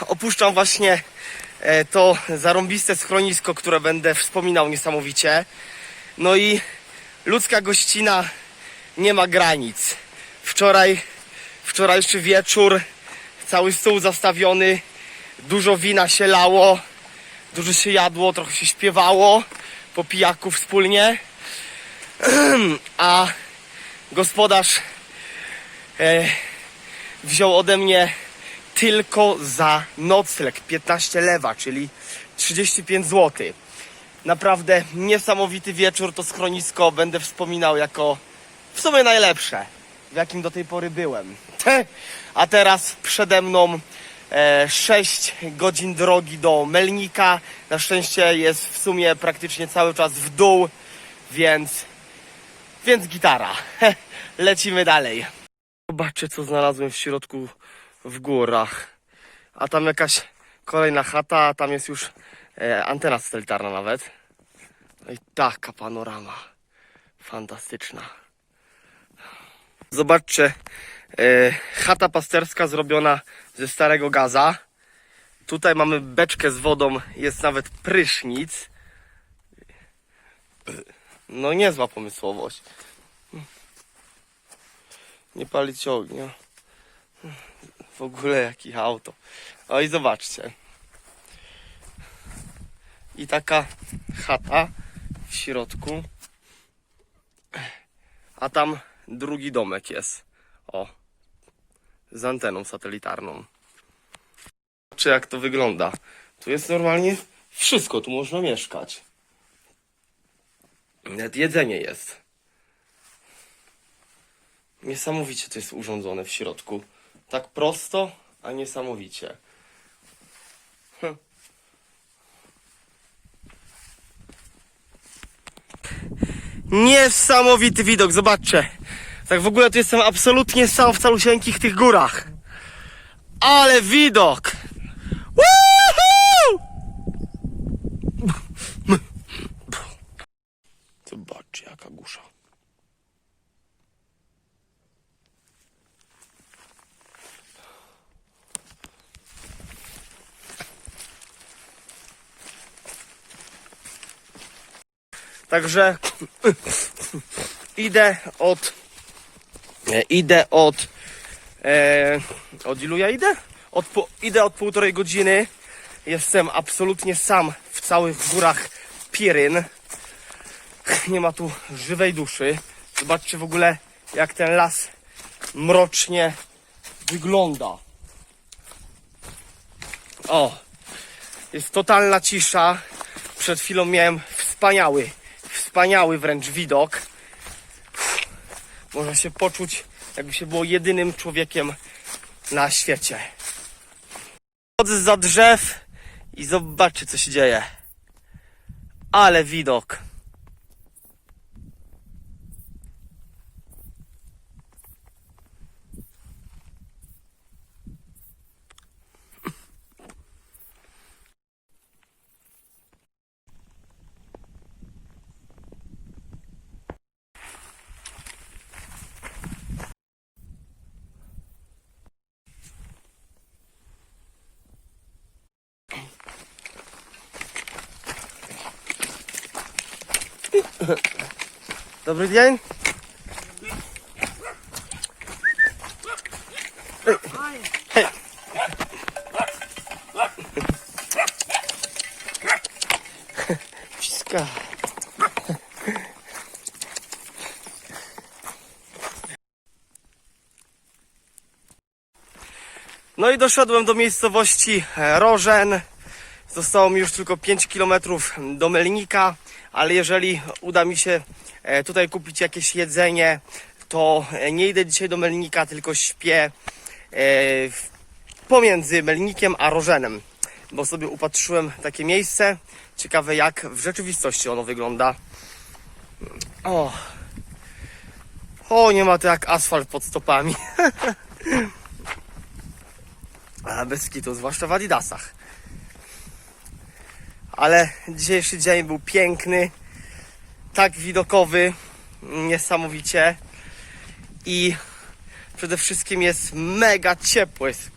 Opuszczam właśnie e, to zarąbiste schronisko, które będę wspominał niesamowicie. No i ludzka gościna nie ma granic. Wczoraj, wczorajszy wieczór, cały stół zastawiony, dużo wina się lało, dużo się jadło, trochę się śpiewało po pijaku wspólnie. A gospodarz e, wziął ode mnie tylko za nocleg 15 lewa, czyli 35 zł. Naprawdę niesamowity wieczór, to schronisko będę wspominał jako w sumie najlepsze, w jakim do tej pory byłem. A teraz przede mną e, 6 godzin drogi do Melnika. Na szczęście jest w sumie praktycznie cały czas w dół, więc, więc gitara. Lecimy dalej. Zobaczcie, co znalazłem w środku w górach. A tam jakaś kolejna chata, a tam jest już e, antena satelitarna nawet. No i taka panorama. Fantastyczna. Zobaczcie, e, chata pasterska zrobiona ze starego gaza. Tutaj mamy beczkę z wodą, jest nawet prysznic. No niezła pomysłowość. Nie palić ognia. W ogóle jaki auto. O i zobaczcie. I taka chata w środku. A tam drugi domek jest. O. Z anteną satelitarną. Czy jak to wygląda? Tu jest normalnie wszystko, tu można mieszkać. Nawet jedzenie jest. Niesamowicie to jest urządzone w środku. Tak prosto, a niesamowicie. Hm. Niesamowity widok, zobaczcie. Tak w ogóle tu jestem absolutnie sam w calusieńkich tych górach. Ale widok! Woohoo! Zobaczcie jaka gusza. Także idę od. e, Idę od. E, od ilu ja idę? Od, idę od półtorej godziny. Jestem absolutnie sam w całych górach Piryn. Nie ma tu żywej duszy. Zobaczcie w ogóle, jak ten las mrocznie wygląda. O, jest totalna cisza. Przed chwilą miałem wspaniały, wspaniały wręcz widok. Można się poczuć, jakby się było jedynym człowiekiem na świecie. Chodzę za drzew i zobaczcie, co się dzieje. Ale widok. Dobry dzień. Wciska. No i doszedłem do miejscowości e, Rożen. Zostało mi już tylko 5 km do Melnika, ale jeżeli uda mi się e, tutaj kupić jakieś jedzenie, to e, nie idę dzisiaj do Melnika, tylko śpię e, pomiędzy Melnikiem a Rożenem, bo sobie upatrzyłem takie miejsce. Ciekawe jak w rzeczywistości ono wygląda. O, o nie ma to jak asfalt pod stopami. A bez kitu, zwłaszcza w Adidasach. Ale dzisiejszy dzień był piękny, tak widokowy, niesamowicie. I przede wszystkim jest mega ciepło, jest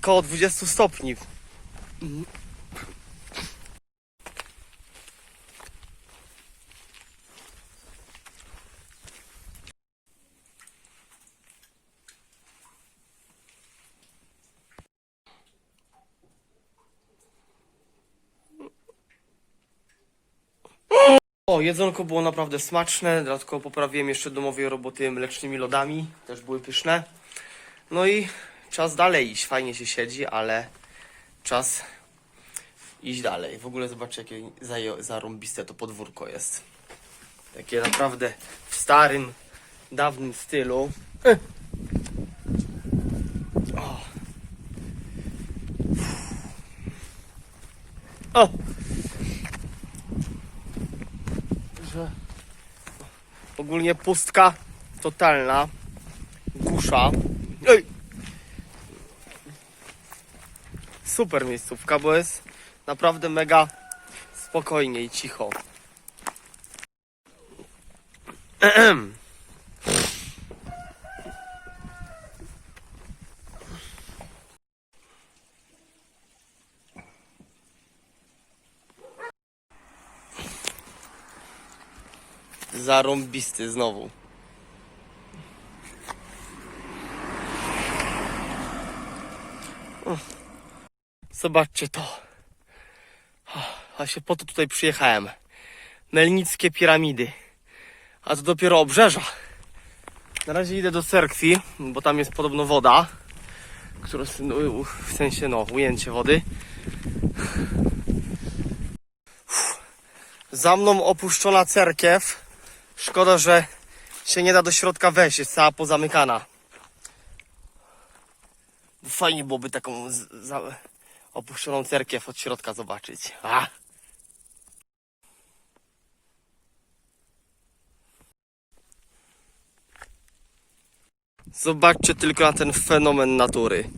koło 20 stopni. Jedzonko było naprawdę smaczne, dodatkowo poprawiłem jeszcze domowej roboty mlecznymi lodami, też były pyszne. No i czas dalej iść, fajnie się siedzi, ale czas iść dalej. W ogóle zobaczcie, jakie zarąbiste to podwórko jest. Takie naprawdę w starym, dawnym stylu. E. O. O. Że ogólnie pustka totalna. Gusza. Ej. Super miejscówka, bo jest naprawdę mega spokojnie i cicho. Zarąbisty znowu. Zobaczcie to. A się po to tutaj przyjechałem. Melnickie piramidy. A to dopiero obrzeża. Na razie idę do cerkwi, bo tam jest podobno woda. Która, no, w sensie, no, ujęcie wody. Za mną opuszczona cerkiew. Szkoda, że się nie da do środka wejść, jest cała pozamykana. Fajnie byłoby taką opuszczoną cerkiew od środka zobaczyć. A! Zobaczcie tylko na ten fenomen natury.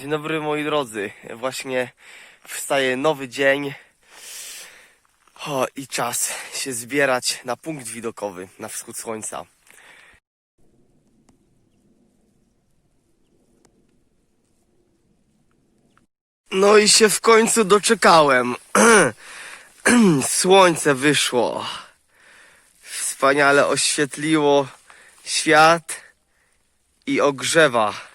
Dzień dobry moi drodzy. Właśnie wstaje nowy dzień. O, i czas się zbierać na punkt widokowy na wschód słońca. No i się w końcu doczekałem. Słońce wyszło. Wspaniale oświetliło świat i ogrzewa.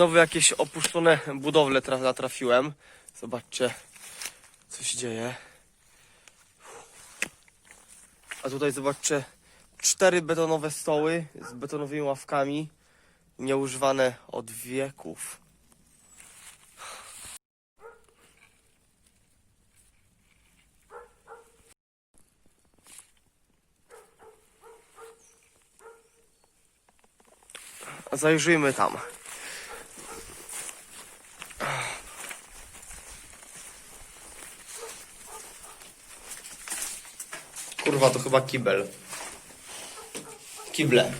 Znowu jakieś opuszczone budowle tra- natrafiłem. Zobaczcie, co się dzieje. A tutaj zobaczcie, cztery betonowe stoły z betonowymi ławkami, nieużywane od wieków. Zajrzyjmy tam. Kurwa, to chyba kibel. Kible.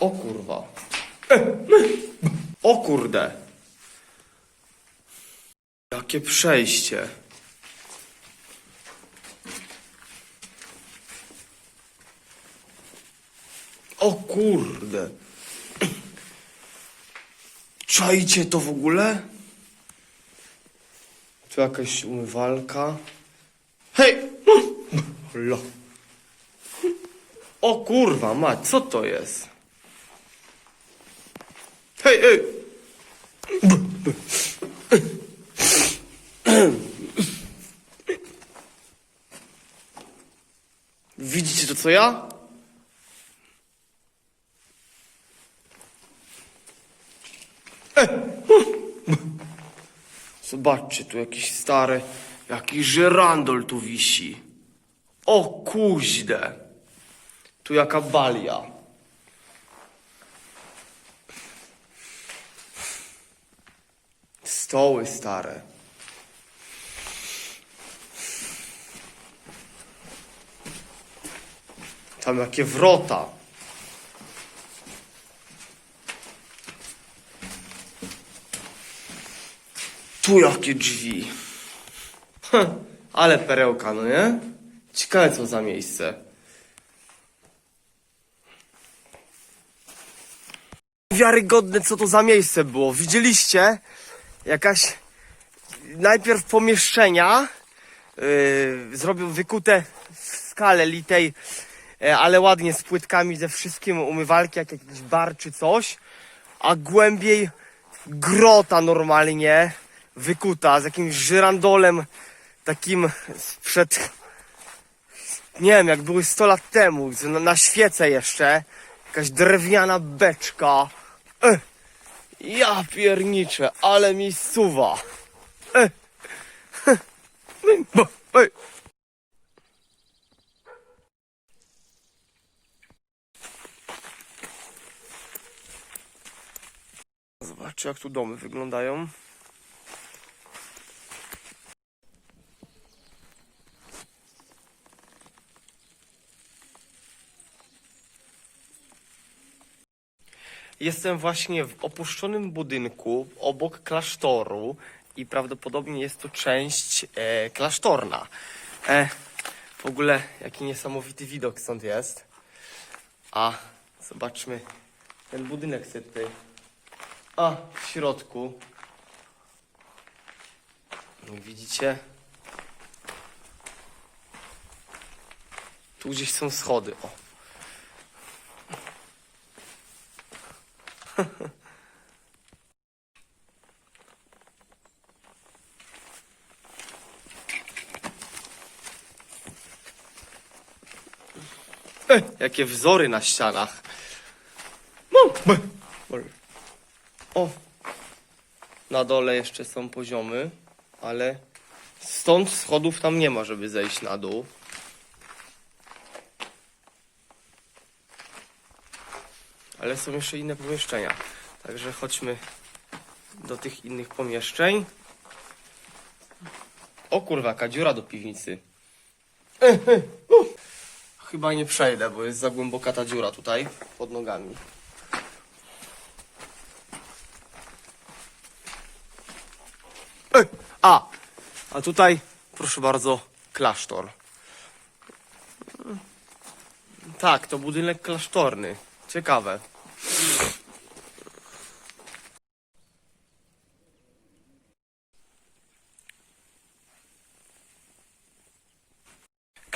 O kurwa. O kurde. Jakie przejście. O kurde. Czajcie to w ogóle? Tu jakaś umywalka. Hej! Lo. O kurwa, mać, co to jest? Hej, ej! Widzicie to co ja? Zobaczcie, tu jakiś stary, jakiś żyrandol tu wisi. O kuźde. Tu jaka balia. Stoły stare. Tam jakie wrota. Tu jakie drzwi. Hm, ale perełka, no nie? Ciekawe co za miejsce. Wiarygodne co to za miejsce było. Widzieliście? Jakaś najpierw pomieszczenia yy, zrobił wykute w skale litej, e, ale ładnie z płytkami ze wszystkim, umywalki, jak jakiś bar czy coś, a głębiej grota normalnie wykuta z jakimś żyrandolem takim sprzed nie wiem, jak były 100 lat temu, na, na świece jeszcze, jakaś drewniana beczka. E, ja pierniczę, ale mi suwa. E, bo, ej. Zobaczcie, jak tu domy wyglądają. Jestem właśnie w opuszczonym budynku obok klasztoru i prawdopodobnie jest to część e, klasztorna. E, w ogóle jaki niesamowity widok stąd jest. A zobaczmy ten budynek sobie. A w środku. Widzicie? Tu gdzieś są schody. O. E, jakie wzory na ścianach. No. O, na dole jeszcze są poziomy, ale stąd schodów tam nie ma, żeby zejść na dół. Ale są jeszcze inne pomieszczenia. Także chodźmy do tych innych pomieszczeń. O kurwa, jaka dziura do piwnicy. Chyba nie przejdę, bo jest za głęboka ta dziura tutaj pod nogami. Ej, A, a tutaj, proszę bardzo, klasztor. Tak, to budynek klasztorny. Ciekawe.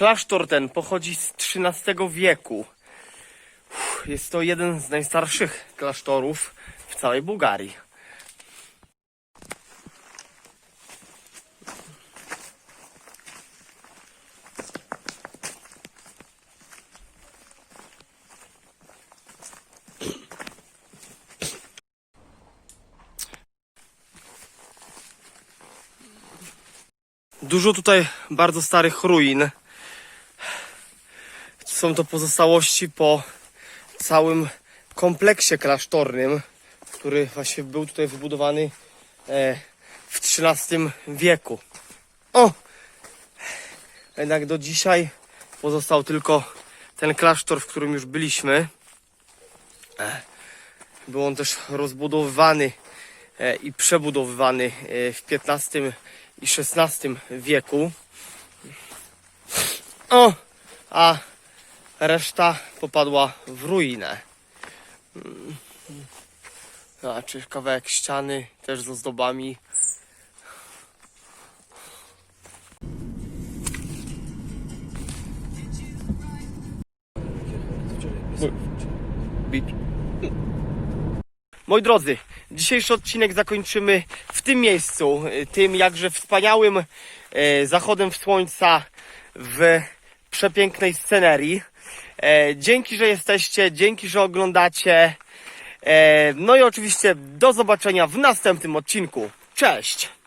Klasztor ten pochodzi z XIII wieku. Jest to jeden z najstarszych klasztorów w całej Bułgarii. Dużo tutaj bardzo starych ruin. Są to pozostałości po całym kompleksie klasztornym, który właśnie był tutaj wybudowany e, w XIII wieku. O! Jednak do dzisiaj pozostał tylko ten klasztor, w którym już byliśmy. E, Był on też rozbudowywany e, i przebudowywany w XV i XVI wieku. O! A reszta popadła w ruinę. Znaczy kawałek ściany też z ozdobami. Moi drodzy, dzisiejszy odcinek zakończymy w tym miejscu, tym jakże wspaniałym e, zachodem słońca w przepięknej scenerii. E, dzięki, że jesteście, dzięki, że oglądacie. E, no i oczywiście do zobaczenia w następnym odcinku. Cześć!